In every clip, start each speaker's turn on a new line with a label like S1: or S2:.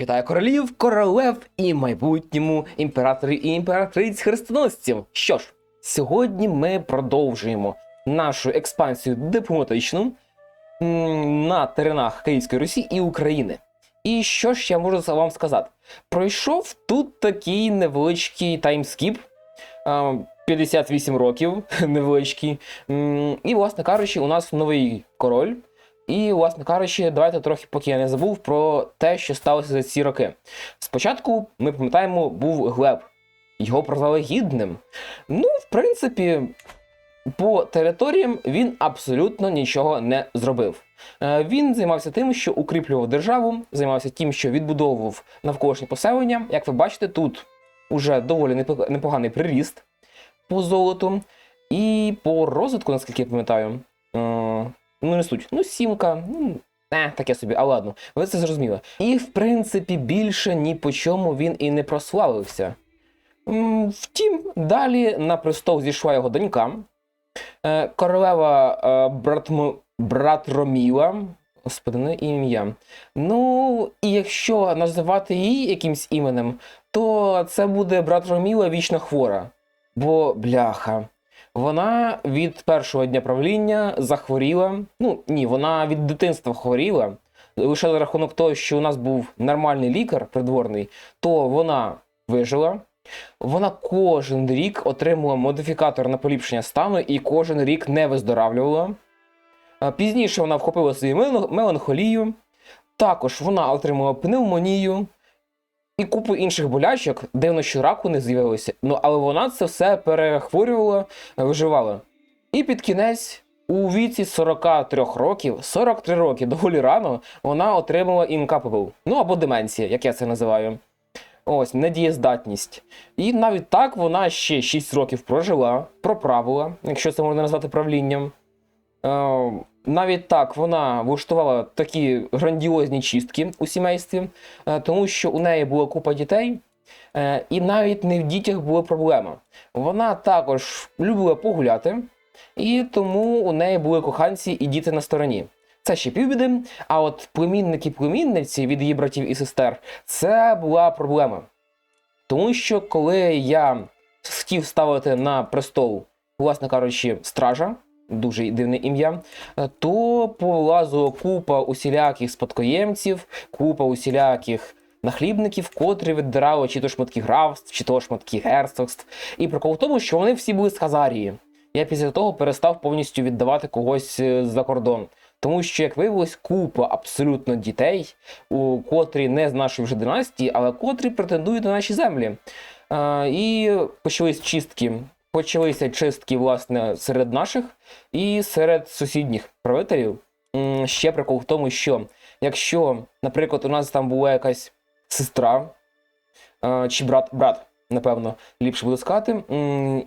S1: Вітаю королів, королев і майбутньому імператорів і імператриць хрестоносців. Що ж, сьогодні ми продовжуємо нашу експансію дипломатичну на теренах Київської Русі і України. І що ж я можу вам сказати? Пройшов тут такий невеличкий таймскіп. 58 років невеличкий. І, власне кажучи, у нас новий король. І, власне кажучи, давайте трохи, поки я не забув про те, що сталося за ці роки. Спочатку, ми пам'ятаємо, був Глеб. Його прозвали гідним. Ну, в принципі, по територіям він абсолютно нічого не зробив. Е, Він займався тим, що укріплював державу, займався тим, що відбудовував навколишні поселення. Як ви бачите, тут уже доволі непоганий приріст по золоту. І по розвитку, наскільки я пам'ятаю, ну не суть. Ну, сімка, ну, не, таке собі, а ладно, ви це зрозуміли. І в принципі більше ні по чому він і не прославився. Втім, далі на престол зійшла його донька, е, королева е, Братмо... Братроміла. Господи, не ім'я. Ну, і якщо називати її якимсь іменем, то це буде Братроміла вічно хвора. Бо, бляха, вона від першого дня правління захворіла. Ну, ні, вона від дитинства хворіла. Лише за рахунок того, що у нас був нормальний лікар придворний, то вона вижила. Вона кожен рік отримувала модифікатор на поліпшення стану і кожен рік не виздоравлювала. Пізніше вона вхопила свою меланхолію. Також вона отримала пневмонію і купу інших болячок, дивно, що раку не з'явилося. Ну, але вона це все перехворювала, виживала. І під кінець, у віці 43 років, 43 роки, доволі рано, вона отримала incapable, ну або деменція, як я це називаю. Ось, недієздатність. І навіть так вона ще 6 років прожила, проправила, якщо це можна назвати правлінням. Е, навіть так вона влаштувала такі грандіозні чистки у сімействі, е, тому що у неї була купа дітей, е, і навіть не в дітях була проблема. Вона також любила погуляти, і тому у неї були коханці і діти на стороні. Це ще півбіди, а от племінники племінниці від її братів і сестер це була проблема. Тому що коли я хотів ставити на престол, власне кажучи, стража, дуже дивне ім'я, е, то повилазила купа усіляких спадкоємців, купа усіляких нахлібників, котрі віддирали чи то шматки графств, чи то шматки герцогств. І прикол в тому, що вони всі були з Хазарії. Я після того перестав повністю віддавати когось е, за кордон. Тому що, як виявилось, купа абсолютно дітей, у котрі не з нашої вже династії, але котрі претендують на наші землі. Е, і почались чистки. Почалися чистки, власне, серед наших і серед сусідніх правителів. Ще прикол в тому, що якщо, наприклад, у нас там була якась сестра чи брат, брат, напевно, ліпше буде сказати,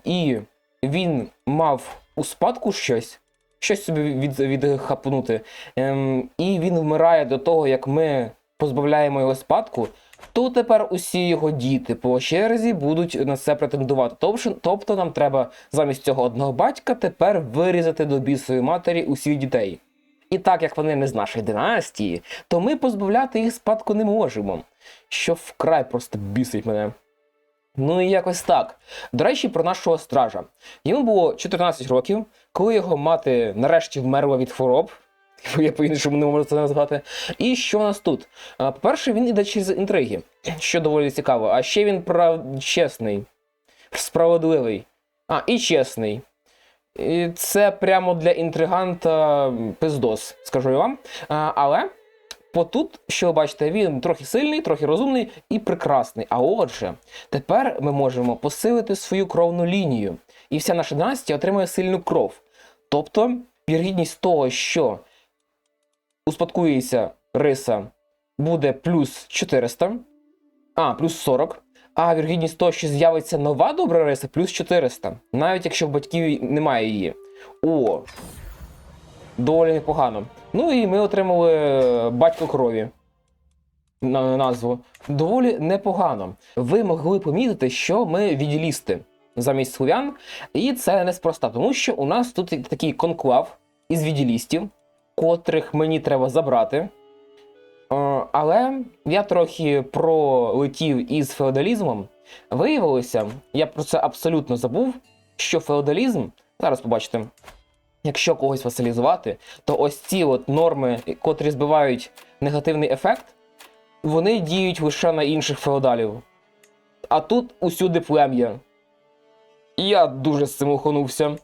S1: і він мав у спадку щось, щось собі від, відхапнути, ем, і він вмирає до того, як ми позбавляємо його спадку, то тепер усі його діти по черзі будуть на це претендувати. Тобто, нам треба замість цього одного батька тепер вирізати до бісової матері усіх дітей. І так як вони не з нашої династії, то ми позбавляти їх спадку не можемо. Що вкрай просто бісить мене. Ну і якось так. До речі, про нашого стража. Йому було 14 років, коли його мати нарешті вмерла від хвороб. Я по-іншому не можу це назвати. І що у нас тут? По-перше, він іде через інтриги, що доволі цікаво. А ще він прав... чесний, справедливий. А, і чесний. І це прямо для інтриганта пиздос, скажу я вам. А, але потут, що ви бачите, він трохи сильний, трохи розумний і прекрасний. А отже, тепер ми можемо посилити свою кровну лінію. І вся наша династія отримує сильну кров. Тобто, вірогідність того, що успадкується риса, буде плюс 400, а, плюс 40. А вірогідність того, що з'явиться нова добра риса, плюс 400. Навіть якщо в батьків немає її. О! Доволі непогано. Ну і ми отримали е, батько крові. На назву. Доволі непогано. Ви могли помітити, що ми відділісти замість слов'ян. І це неспроста, тому що у нас тут такий конклав із відділістів, котрих мені треба забрати. Е, але я трохи пролетів із феодалізмом. Виявилося, я про це абсолютно забув, що феодалізм, зараз побачите, якщо когось васалізувати, то ось ці от норми, котрі збивають негативний ефект, вони діють лише на інших феодалів. А тут усюди плем'я. І я дуже з цим ухонувся.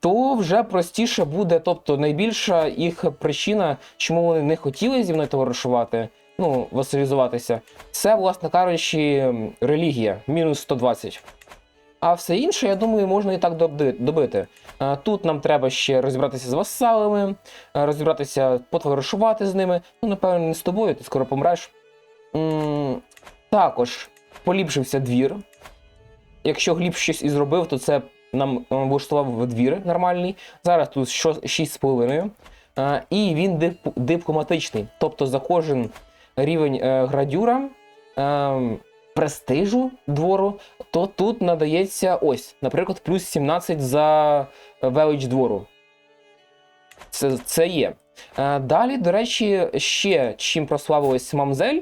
S1: То вже простіше буде, тобто найбільша їх причина, чому вони не хотіли зі мною товаришувати, ну, васалізуватися, це, власне кажучи, релігія, мінус 120. А все інше, я думаю, можна і так добити. Тут нам треба ще розібратися з васалами, розібратися, потоваришувати з ними. Ну, напевно, не з тобою, ти скоро помреш. Також поліпшився двір. Якщо Гліб щось і зробив, то це нам влаштував двір нормальний. Зараз тут що- 6,5. Е, І він дипломатичний. Тобто за кожен рівень е, градюра, е, престижу двору, то тут надається ось, наприклад, плюс 17 за велич двору. Це, це є. Е, Далі, до речі, ще чим прославилась мамзель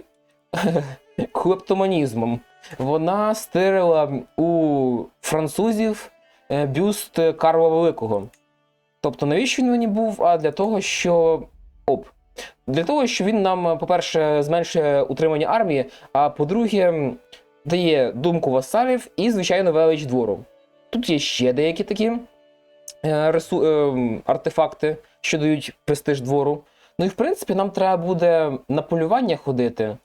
S1: клептоманізмом. Вона стирила у французів бюст Карла Великого. Тобто, навіщо він мені був? А для того, що. Оп. Для того, що він нам, по-перше, зменшує утримання армії, а по-друге, дає думку васалів і, звичайно, велич двору. Тут є ще деякі такі е, ресу... е, артефакти, що дають престиж двору. Ну і в принципі, нам треба буде на полювання ходити,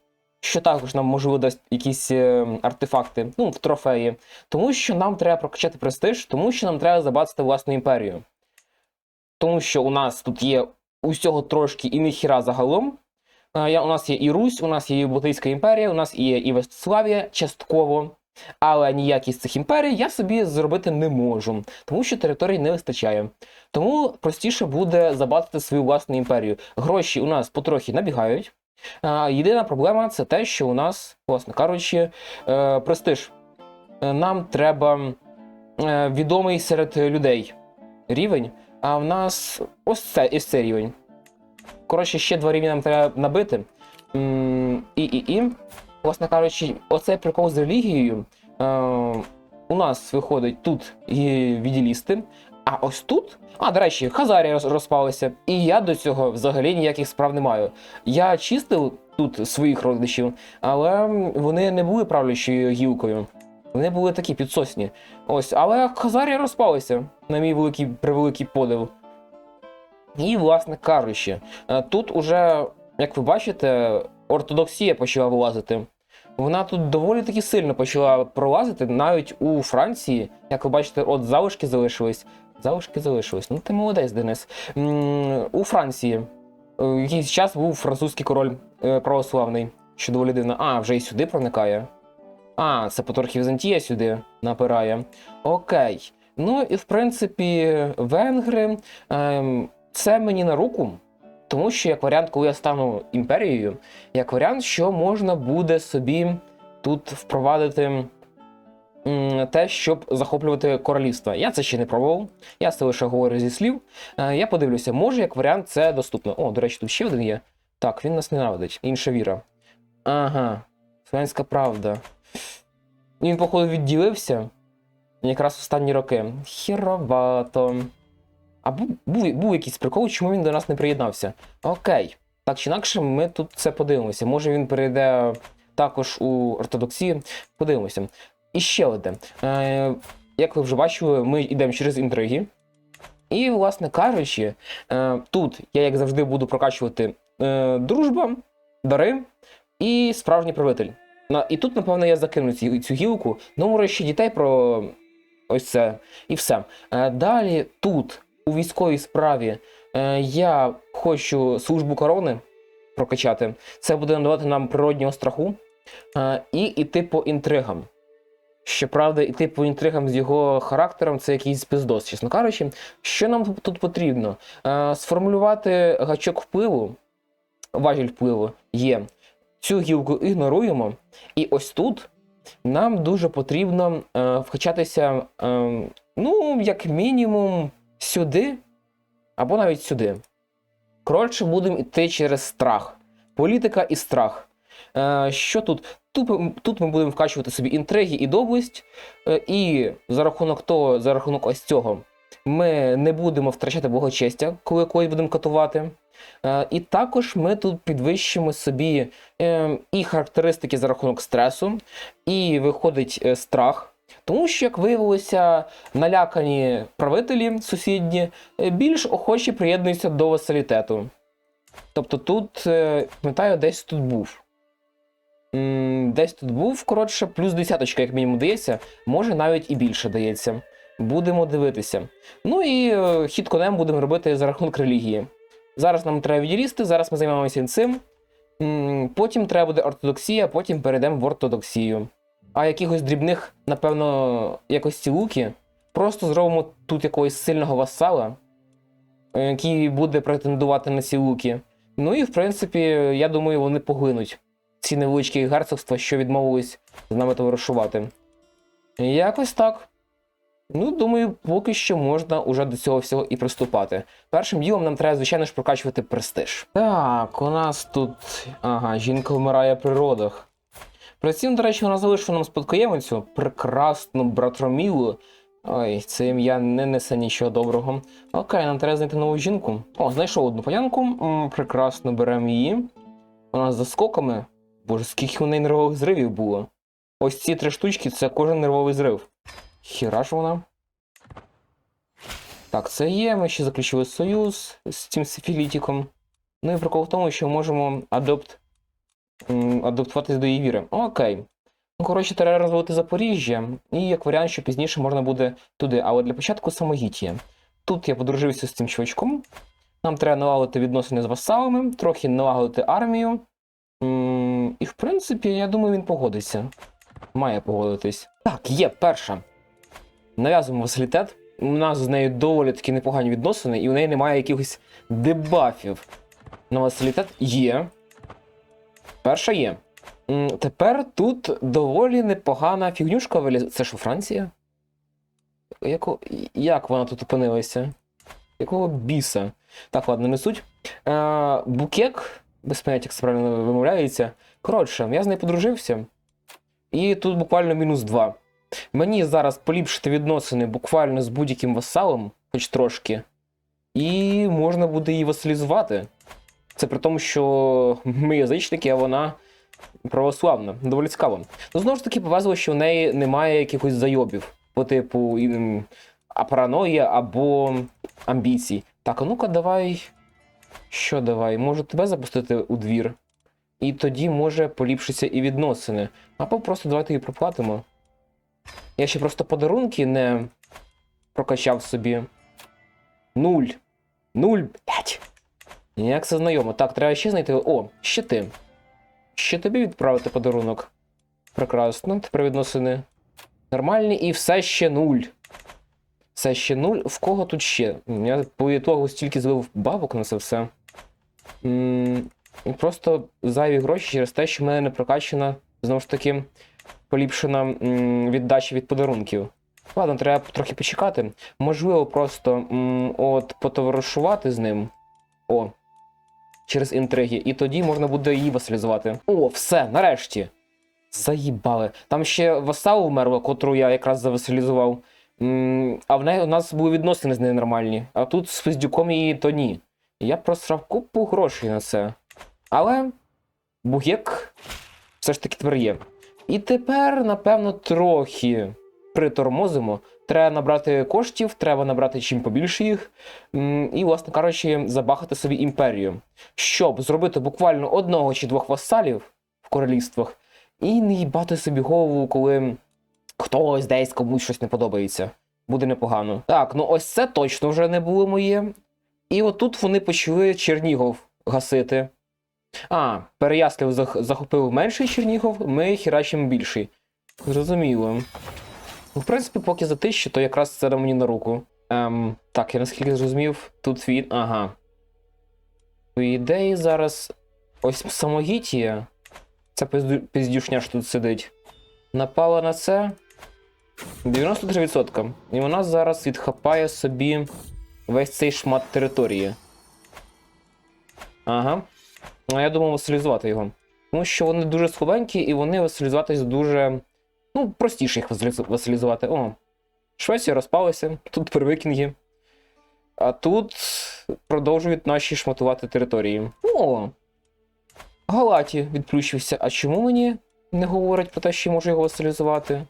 S1: що також нам можливо дасть якісь е, артефакти, ну, в трофеї. Тому що нам треба прокачати престиж, тому що нам треба забацати власну імперію. Тому що у нас тут є усього трошки і ніхіра загалом. Е, я- У нас є і Русь, у нас є і Балтійська імперія, у нас є і Вестславія частково. Але ніякі з цих імперій я собі зробити не можу, тому що територій не вистачає. Тому простіше буде забатити свою власну імперію. Гроші у нас потрохи набігають. Єдина проблема це те, що у нас, власне кажучи, е, престиж. Е, Нам треба е, відомий серед людей рівень, а в нас ось це, ось цей рівень. Коротше, ще два рівні нам треба набити. І, і, і. Власне кажучи, оцей прикол з релігією. У нас виходить тут відділісти, а ось тут. А, до речі, Хазарія розпалися. І я до цього взагалі ніяких справ не маю. Я чистив тут своїх родичів, але вони не були правлячою гілкою. Вони були такі підсосні. Ось, але Хазарія розпалися, на мій великий превеликий подив. І, власне кажучи, е, тут уже, як ви бачите, ортодоксія почала вилазити. Вона тут доволі таки сильно почала пролазити, навіть у Франції, як ви бачите, от залишки залишились. Залишки залишились. Ну ти молодець, Денис. У Франції е, якийсь час був французький король е, православний, що доволі дивно. А, вже і сюди проникає. А, це потрохи Візантія сюди напирає. Окей. Ну і в принципі, венгри. Ем, це мені на руку, тому що як варіант, коли я стану імперією, як варіант, що можна буде собі тут впровадити те, щоб захоплювати королівства. Я це ще не пробував, я це лише говорю зі слів. Е, Я подивлюся, може, як варіант, це доступно. О, до речі, тут ще один є. Так, він нас ненавидить. Інша віра. Ага, Слов'янська правда. Він, походу, відділився якраз останні роки. Хіровато. А був, був, якийсь прикол, чому він до нас не приєднався. Окей. Так чи інакше, ми тут це подивимося. Може він перейде також у ортодоксії. Подивимося. І ще одне. Е, як ви вже бачили, ми йдемо через інтриги. І, власне кажучи, е, тут я, як завжди, буду прокачувати е, дружба, дари і справжній правитель. На, і тут, напевно, я закину цю, цю гілку. Ну, ще дітей про ось це. І все. Е, далі тут, у військовій справі, е, я хочу службу корони прокачати. Це буде надавати нам природнього страху е, і йти по інтригам. Щоправда, йти по інтригам з його характером це якийсь пиздос, чесно кажучи. Що нам тут- тут потрібно? Е, сформулювати гачок впливу, важіль впливу є. Цю гілку ігноруємо. І ось тут нам дуже потрібно е, вкачатися, е, ну, як мінімум, сюди, або навіть сюди. Коротше, будемо йти через страх. політика і страх. Е, що тут? Тут, ми- будемо вкачувати собі інтриги і доблесть, е, і за рахунок того, за рахунок ось цього, ми не будемо втрачати благочестя, коли когось будемо катувати. Е, і також ми тут підвищимо собі і характеристики за рахунок стресу, і виходить страх. Тому що, як виявилося, налякані правителі сусідні більш охочі приєднуються до васалітету. Тобто тут, пам'ятаю, десь тут був. Десь тут був, коротше, плюс десяточка, як мінімум, дається, може навіть і більше дається. Будемо дивитися. Ну і е, хід конем будемо робити за рахунок релігії. Зараз нам треба відрісти, зараз ми займаємося цим. Потім треба буде ортодоксія, потім перейдемо в ортодоксію. А якихось дрібних, напевно, якості луки. Просто зробимо тут якогось сильного васала, е, який буде претендувати на ці луки. Ну і в принципі, я думаю, вони поглинуть ці невеличкі герцогства, що відмовились з нами товаришувати. Якось так. Ну, думаю, поки що можна уже до цього всього і приступати. Першим ділом нам треба, звичайно ж, прокачувати престиж. Так, у нас тут. Ага, жінка вмирає при родах. При цім, до речі, вона залишила нам спадкоємицю прекрасну братромілу. Ой, це ім'я не несе нічого доброго. Окей, нам треба знайти нову жінку. О, знайшов одну панянку. Прекрасно, беремо її. Вона з заскоками. Боже, скільки у неї нервових зривів було. Ось ці три штучки це кожен нервовий зрив. Хіра ж вона. Так, це є. Ми ще заключили союз з цим сифілітіком. Ну і прикол в тому, що можемо адопт... адаптуватись до її віри. Окей. Ну, коротше, треба розвивати Запоріжжя, і як варіант, що пізніше можна буде туди. Але для початку самогітія. Тут я подружився з цим чувачком. Нам треба налагодити відносини з васалами, трохи налагодити армію. І, в принципі, я думаю, він погодиться. Має погодитись. Так, є перша. Нав'язуємо василітет. У нас з нею доволі такі непогані відносини, і у неї немає якихось дебафів. На василітет є. Перша є. Тепер тут доволі непогана фігнюшка виліз. Це що, Франція? Яко... Як вона тут опинилася? Якого біса? Так, ладно, не суть. Е, букек, без поняття, як це правильно вимовляється. Коротше, я з нею подружився. І тут буквально мінус 2. Мені зараз поліпшити відносини буквально з будь-яким васалом, хоч трошки. І можна буде її васалізувати. Це при тому, що ми язичники, а вона православна. Доволі цікаво. Ну, знову ж таки, повезло, що в неї немає якихось зайобів по типу а параноя або амбіцій. Так, а ну-ка, давай. Що давай? Можу тебе запустити у двір. І тоді може поліпшиться і відносини. Або просто давайте її проплатимо. Я ще просто подарунки не прокачав собі. Нуль. Нуль. П'ять. Як це знайомо. Так, треба ще знайти. О, ще ти. Ще тобі відправити подарунок. Прекрасно. Тепер відносини нормальні і все ще нуль. Все ще нуль. В кого тут ще? Я по ітогу стільки злив бабок на це все. М, Просто зайві гроші через те, що в мене не прокачана, знову ж таки, поліпшена віддача від подарунків. Ладно, треба трохи почекати. Можливо, просто от потоваришувати з ним. О. Через інтриги. І тоді можна буде її васалізувати. О, все, нарешті. Заїбали. Там ще васал вмерла, котру я якраз завасалізував. А в неї у нас були відносини з нею нормальні. А тут з Фездюком її то ні. Я просрав купу грошей на це. Але бугек все ж таки тепер є. І тепер, напевно, трохи притормозимо. Треба набрати коштів, треба набрати чим побільше їх. І, власне кажучи, забахати собі імперію. Щоб зробити буквально одного чи двох васалів в королівствах, і не їбати собі голову, коли хтось десь комусь щось не подобається. Буде непогано. Так, ну ось це точно вже не було моє. І отут вони почали Чернігов гасити. А, Переяслав зах- захопив менший Чернігов, ми херачимо більший. Зрозуміло. В принципі, поки за тисячу, то якраз це на мені на руку. Ем, так, я наскільки зрозумів, тут він. Ага. По ідеї, зараз ось самогітія. Це пиздюшня, що тут сидить. Напала на це. 93%. І вона зараз відхапає собі весь цей шмат території. Ага. А я думав васалізувати його. Тому що вони дуже слабенькі і вони васалізуватись дуже. Ну, простіше їх васалізувати. О, Швеція розпалася, тут первикінги. А тут продовжують наші шматувати території. О! Галаті відплющився. А чому мені не говорять про те, що я можу його васалізувати?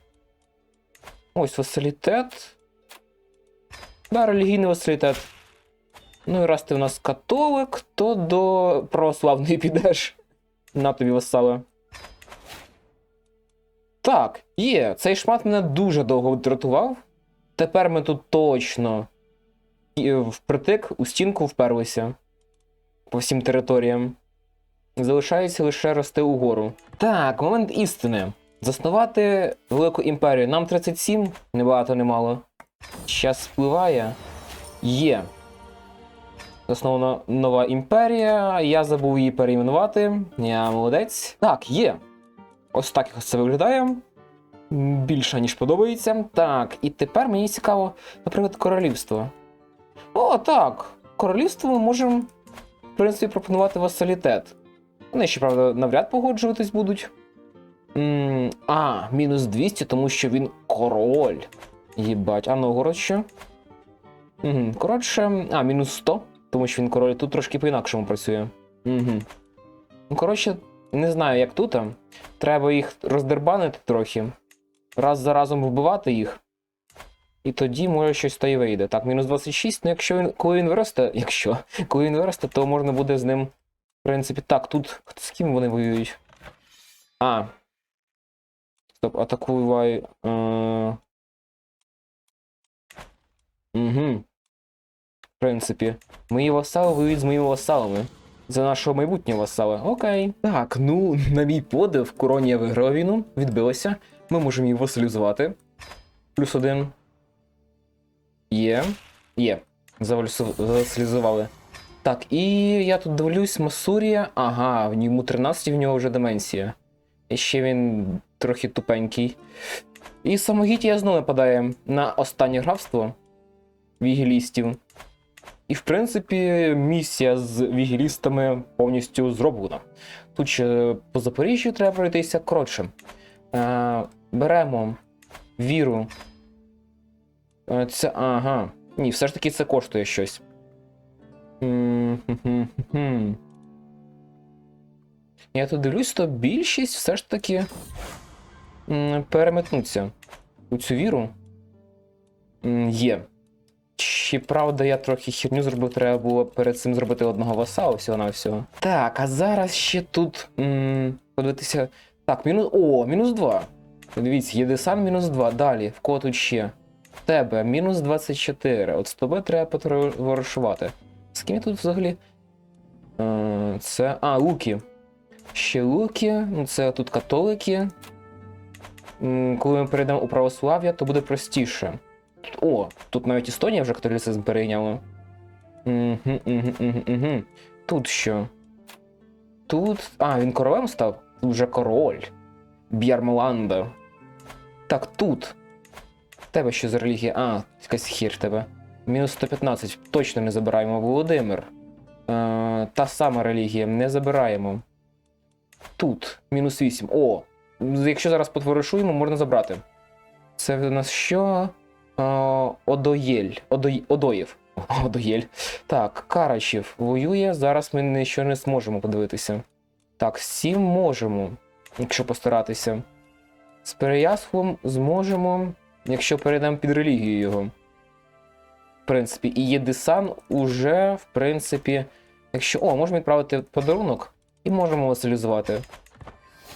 S1: Ось васалітет. Да, релігійний васалітет. Ну і раз ти в нас католик, то до православної підеш. На тобі васали. Так, є. Цей шмат мене дуже довго дратував. Тепер ми тут точно впритик у стінку вперлися по всім територіям. Залишається лише рости угору. Так, момент істини. Заснувати велику імперію. Нам 37, не багато, не мало. Час спливає. Є. Заснована нова імперія. Я забув її перейменувати. Я молодець. Так, є. Ось так це виглядає. Більше, ніж подобається. Так, і тепер мені цікаво, наприклад, королівство. О, так. Королівство ми можемо, в принципі, пропонувати васалітет. Вони ще, правда, навряд погоджуватись будуть. М, а, мінус 200, тому що він король. Єбать, а Новгород що? Угу. Коротше, а, мінус 100, тому що він король тут трошки по-інакшому працює. Угу. Ну, коротше, не знаю, як тут. Треба їх роздербанити трохи. Раз за разом вбивати їх. І тоді може щось та й вийде. Так, мінус 26, ну якщо він, коли він виросте, якщо, коли він виросте, то можна буде з ним. В принципі, так, тут з ким вони воюють? А. Стоп, атакуй. Е... Угу. Принципі, мої васали воюють з моїми васалами. За нашого майбутнього васала. Окей. Так, ну, на мій подив, Коронія виграла війну, відбилася. Ми можемо її васалізувати. Плюс один. Є. Є. Завасалізували. Так, і я тут дивлюсь, Масурія. Ага, в ньому 13, в нього вже деменція. І ще він трохи тупенький. І Самогітія знову нападає на останнє графство вігілістів. І, в принципі, місія з вігілістами повністю зроблена. Тут ще по Запоріжжю треба пройтися коротше. Е, беремо віру. Е, це. Ага. Ні, все ж таки це коштує щось. Я тут дивлюсь, то більшість все ж таки переметнуться у цю віру. Є. Чи правда, я трохи херню зробив, треба було перед цим зробити одного васала всього на всього. Так, а зараз ще тут. М, подивитися. Так, мінус. О, мінус 2. Дивіться, є десан мінус 2. Далі, в кого тут ще? В тебе мінус 24. От з тобою треба потоваришувати. З ким я тут взагалі? Е, це. А, луки. Ще луки. Ну, це тут католики. Коли ми перейдемо у православ'я, то буде простіше. О, тут навіть Естонія вже католицизм перейняла. Угу, угу, угу, угу. Тут що? Тут. А, він королем став? Тут вже король. Б'ярмоланда. Так, тут. Тебе що за релігія? А, якась хір тебе. Мінус 115. Точно не забираємо. Володимир. Е, та сама релігія. Не забираємо. Тут. Мінус 8. О! Якщо зараз потворишуємо, можна забрати. Це в нас що? Одоєль. Одой... Одоєв. Одоєль. Так, Карачів воює. Зараз ми нічого не зможемо подивитися. Так, сім можемо, якщо постаратися. З Переяславом зможемо, якщо перейдемо під релігію його. В принципі, і Єдисан уже, в принципі, якщо. О, можемо відправити подарунок і можемо василізувати.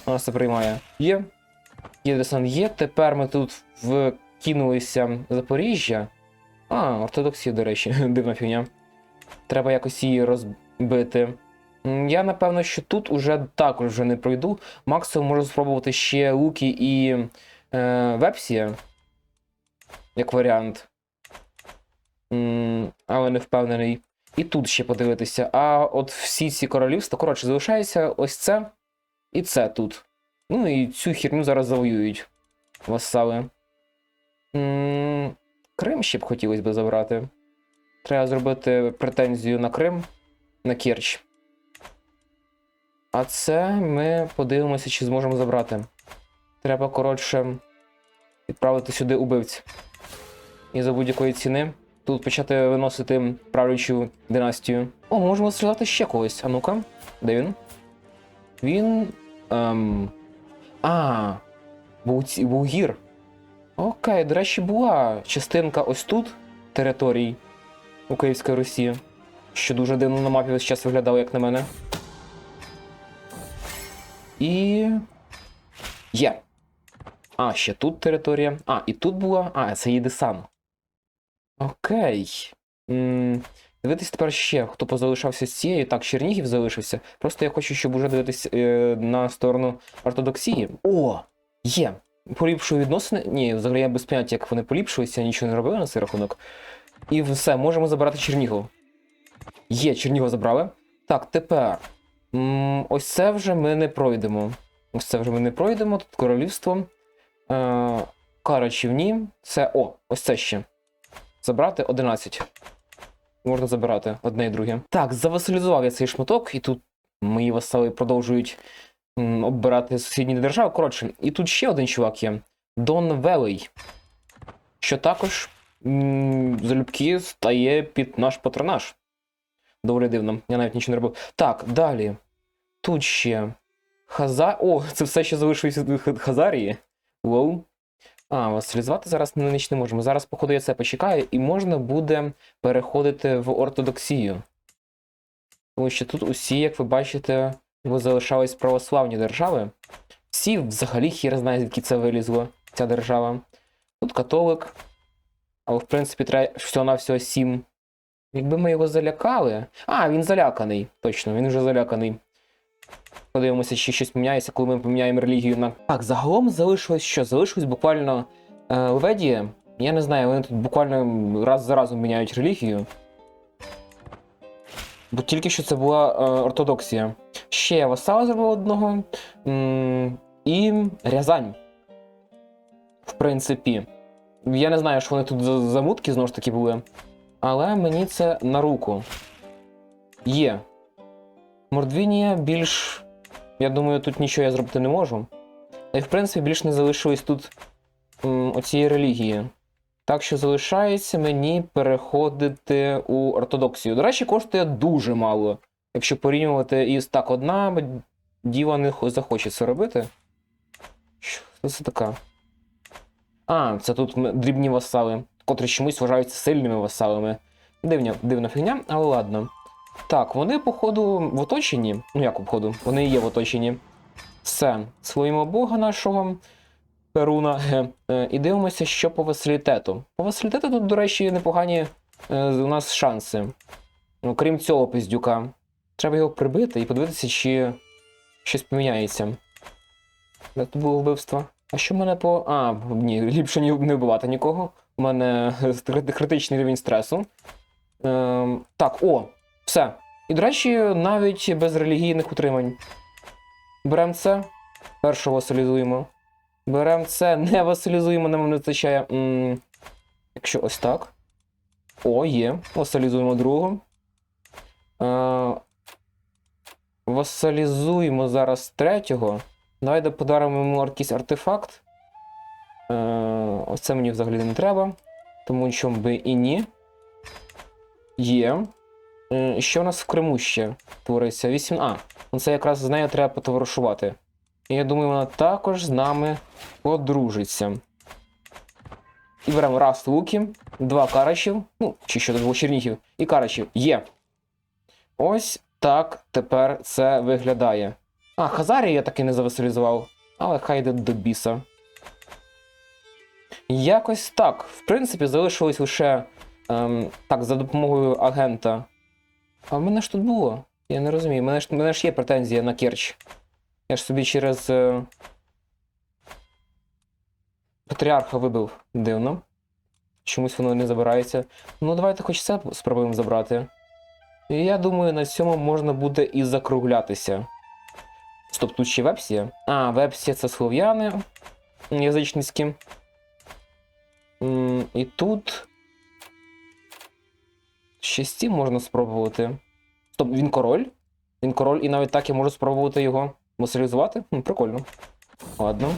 S1: Нас це приймає. Є. Єдисан є. Тепер ми тут вкинулися Запоріжжя. А, ортодоксія, до речі, дивна фігня. Треба якось її розбити. Я напевно, що тут уже також вже не пройду. Максимум можу спробувати ще Луки і е, Вепсія. Як варіант. Але не впевнений. І тут ще подивитися. А от всі ці королівства, коротше, залишається ось це і це тут. Ну і цю херню зараз завоюють. Васали. Крим ще б хотілося б забрати. Треба зробити претензію на Крим, на Керч. А це ми подивимося, чи зможемо забрати. Треба, коротше, відправити сюди убивць. І за будь-якої ціни тут почати виносити правлячу династію. О, можемо стріляти ще когось. А ну-ка, де він? Він. Ем... А, Буці- Бугір. Окей, до речі, була частинка ось тут територій у Київській Русі, що дуже дивно на мапі весь час виглядало, як на мене. І. Є. А, ще тут територія. А, і тут була. А, це Єдисан. Окей. м Дивитись тепер ще, хто позалишався з цією. Так, Чернігів залишився. Просто я хочу, щоб уже дивитись е, на сторону ортодоксії. О! Є! Поліпшую відносини. Ні, взагалі я без поняття, як вони поліпшуються, я нічого не робив на цей рахунок. І все, можемо забрати Чернігов. Є, Чернігов забрали. Так, тепер. м, ось це вже ми не пройдемо. Ось це вже ми не пройдемо. Тут королівство. Е, Карачів ні. Це. О, ось це ще. Забрати 11. Можна забирати одне і друге. Так, завасалізував я цей шматок, і тут мої васали продовжують оббирати сусідні держави. Коротше, і тут ще один чувак є. Дон Велей. Що також залюбки стає під наш патронаж. Доволі дивно, я навіть нічого не робив. Так, далі. Тут ще. Хаза. О, це все ще залишилося Хазарії. Воу. А, васалізувати зараз на ніч не можемо. Зараз, походу, я це почекаю, і можна буде переходити в ортодоксію. Тому що тут усі, як ви бачите, ви залишались православні держави. Всі взагалі хір знає, звідки це вилізло, ця держава. Тут католик. Але, в принципі, треба всього-навсього сім. Якби ми його залякали. А, він заляканий. Точно, він вже заляканий. Подивимося, чи щось міняється, коли ми поміняємо релігію на. Так, загалом залишилось що? Залишилось буквально е, Леведія. Я не знаю, вони тут буквально раз за разом міняють релігію. Бо тільки що це була е, ортодоксія. Ще я васала зробив одного. М, і Рязань. В принципі. Я не знаю, що вони тут за замутки знову ж таки були. Але мені це на руку. Є. Мордвінія більш. Я думаю, тут нічого я зробити не можу. Й в принципі більш не залишилось тут м, оцієї релігії. Так що залишається мені переходити у ортодоксію. До речі, коштує дуже мало. Якщо порівнювати із так, одна діва не хо- захоче це робити. Що це така? А, це тут дрібні васали, котрі чомусь вважаються сильними васалами. Дивня, дивна фігня, але ладно. Так, вони, походу, в оточенні. Ну як, походу, вони є в оточенні. Все, своїмо бога нашого Перуна. ге. Е, І дивимося, що по василітету. По василітету тут, до речі, непогані е, у нас шанси. Ну, крім цього пиздюка. Треба його прибити і подивитися, чи щось поміняється. Де тут було вбивство? А що в мене по. А, ні, ліпше не вбивати нікого. У мене критичний рівень стресу. Ем, так, о, все. І, до речі, навіть без релігійних утримань. Беремо це. Першого василізуємо. Беремо це, не василізуємо, нам не вистачає. М, якщо ось так. О, є. Васалізуємо другого. Е, васалізуємо зараз третього. Давайте подаримо йому якийсь артефакт. Е, ось це мені взагалі не треба. Тому чому би і ні. Є. Е, Що у нас в Криму ще твориться? 8. А, ну це якраз з нею треба потоваришувати. І я думаю, вона також з нами подружиться. І беремо раз луки, два карачів, ну, чи що двох черніхів, і карачів. Є. Ось так тепер це виглядає. А, Хазарію я таки не завасилізував, але хай йде до біса. Якось так. В принципі, залишилось лише ем, так, за допомогою агента. А в мене ж тут було. Я не розумію. У мене ж, мене ж є претензія на Керч. Я ж собі через. Е... Патріарха вибив дивно. Чомусь воно не забирається. Ну, давайте хоч це спробуємо забрати. І я думаю, на цьому можна буде і закруглятися. Стоп, тут ще вепсія. А, вепсія це слов'яни язичницькі. І тут. Ще з можна спробувати. Стоп, він король? Він король, і навіть так я можу спробувати його матеріалізувати. Хм, прикольно. Ладно.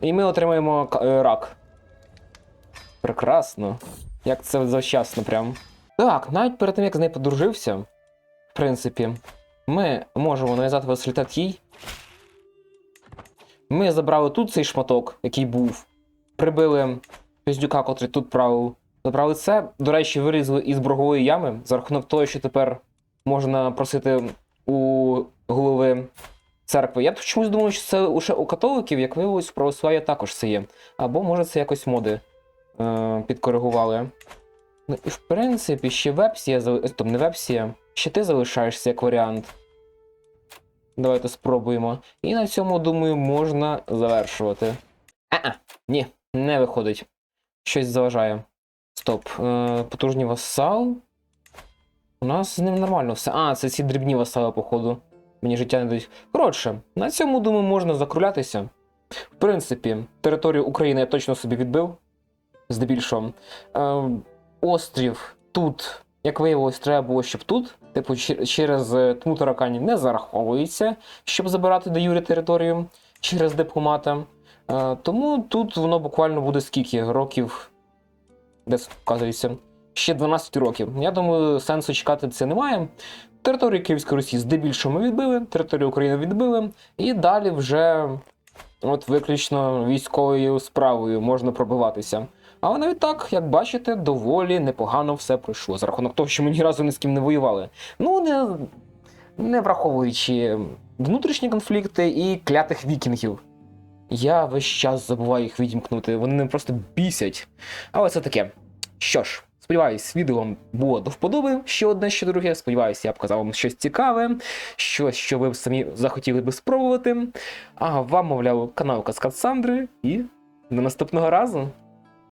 S1: І ми отримаємо е, рак. Прекрасно. Як це завчасно прям. Так, навіть перед тим, як з нею подружився, в принципі, ми можемо нав'язати веселітет їй. Ми забрали тут цей шматок, який був. Прибили піздюка, котрий тут правив. Забрали це. До речі, вирізали із боргової ями за рахунок того, що тепер можна просити у голови церкви. Я чомусь думав, що це лише у католиків, як виявилось, у православ'я також це є. Або може це якось моди е, підкоригували. Ну і в принципі, ще вепсія, тобто не вепсія, ще ти залишаєшся як варіант. Давайте спробуємо. І на цьому, думаю, можна завершувати. А-а, ні, не виходить. Щось заважає. Стоп. Е, потужний васал. У нас з ним нормально все. А, це ці дрібні васали, походу. Мені життя не дають. Коротше, на цьому, думаю, можна закрулятися. В принципі, територію України я точно собі відбив. Здебільшого. Е, острів тут, як виявилось, треба було, щоб тут. Типу, через е, тму тараканів не зараховується, щоб забирати до Юрі територію через дипломата. Е, тому тут воно буквально буде скільки років, десь вказується. Ще 12 років. Я думаю, сенсу чекати це немає. Територію Київської Русі здебільшого ми відбили, територію України відбили, і далі вже от виключно військовою справою можна пробиватися. Але навіть так, як бачите, доволі непогано все пройшло. За рахунок того, що ми ні разу ні з ким не воювали. Ну, не, не враховуючи внутрішні конфлікти і клятих вікінгів. Я весь час забуваю їх відімкнути, вони мене просто бісять. Але це таке. Що ж, сподіваюсь, відео вам було до вподоби ще одне, ще друге. Сподіваюсь, я показав вам щось цікаве, щось, що ви самі захотіли би спробувати. А вам, мовляв, канал Каскад Сандри і до наступного разу.